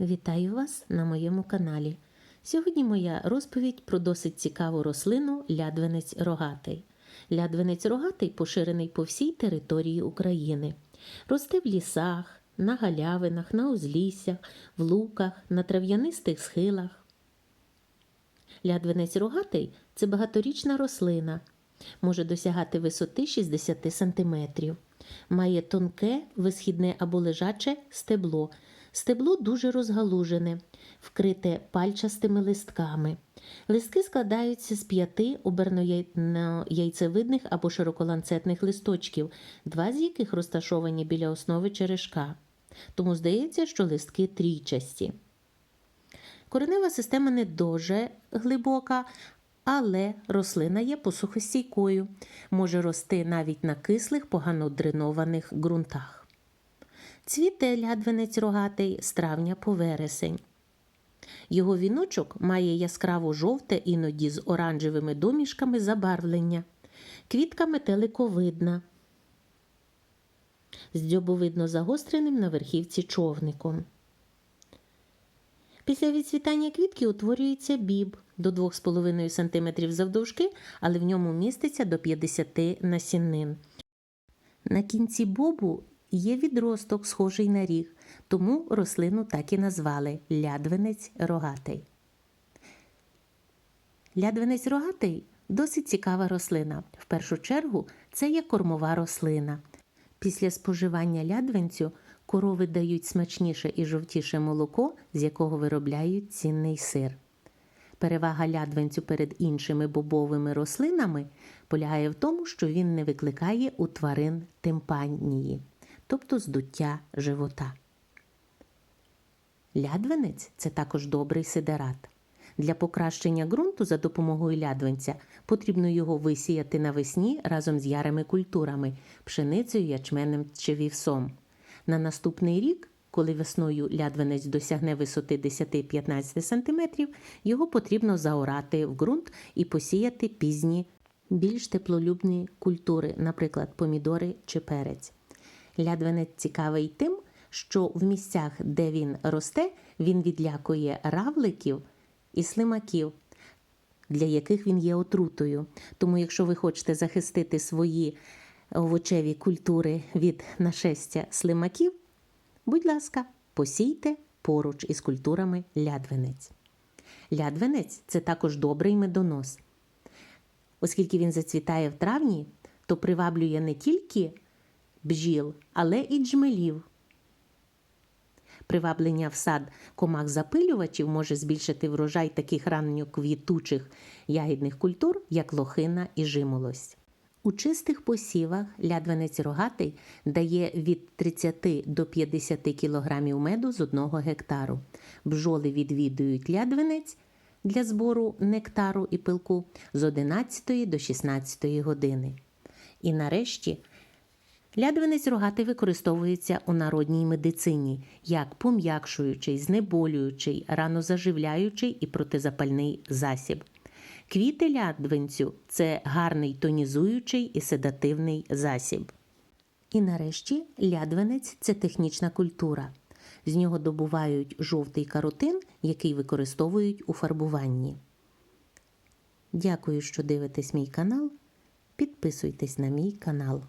Вітаю вас на моєму каналі. Сьогодні моя розповідь про досить цікаву рослину лядвенець рогатий. Лядвенець рогатий поширений по всій території України. Росте в лісах, на галявинах, на узліссях, в луках, на трав'янистих схилах. Лядвенець рогатий це багаторічна рослина, може досягати висоти 60 см. Має тонке, висхідне або лежаче стебло. Стебло дуже розгалужене, вкрите пальчастими листками. Листки складаються з п'яти оберно-яйцевидних або широколанцетних листочків, два з яких розташовані біля основи черешка. Тому здається, що листки трійчасті. Коренева система не дуже глибока, але рослина є посухостійкою, може рости навіть на кислих, погано дренованих ґрунтах. Цвіте лядвенець рогатий з травня по вересень. Його віночок має яскраво жовте, іноді з оранжевими домішками забарвлення. Квітка метеликовидна, з дзьобовидно загостреним на верхівці човником. Після відцвітання квітки утворюється біб до 2,5 см завдовжки, але в ньому міститься до 50 насінин. На кінці бобу є відросток, схожий на ріг, тому рослину так і назвали лядвенець рогатий. Лядвенець рогатий досить цікава рослина. В першу чергу це є кормова рослина. Після споживання лядвенцю корови дають смачніше і жовтіше молоко, з якого виробляють цінний сир. Перевага лядвенцю перед іншими бобовими рослинами полягає в тому, що він не викликає у тварин тимпанії, тобто здуття живота. Лядвенець це також добрий сидерат. Для покращення ґрунту за допомогою лядвенця потрібно його висіяти навесні разом з ярими культурами пшеницею, ячменем чи вівсом. На наступний рік, коли весною лядвенець досягне висоти 10-15 см, його потрібно заорати в ґрунт і посіяти пізні, більш теплолюбні культури, наприклад, помідори чи перець. Лядвенець цікавий тим, що в місцях, де він росте, він відлякує равликів і слимаків, для яких він є отрутою. Тому, якщо ви хочете захистити свої овочеві культури від нашестя слимаків, будь ласка, посійте поруч із культурами лядвенець. Лядвенець це також добрий медонос. Оскільки він зацвітає в травні, то приваблює не тільки бджіл, але і джмелів. Приваблення в сад комах запилювачів може збільшити врожай таких ранньоквітучих ягідних культур, як лохина і жимолость. У чистих посівах лядвенець рогатий дає від 30 до 50 кг меду з одного гектару. Бджоли відвідують лядвенець для збору нектару і пилку з 11 до 16 години. І нарешті Лядвенець рогатий використовується у народній медицині як пом'якшуючий, знеболюючий, ранозаживляючий і протизапальний засіб. Квіти лядвенцю це гарний тонізуючий і седативний засіб. І нарешті лядвенець це технічна культура. З нього добувають жовтий каротин, який використовують у фарбуванні. Дякую, що дивитесь мій канал. Підписуйтесь на мій канал.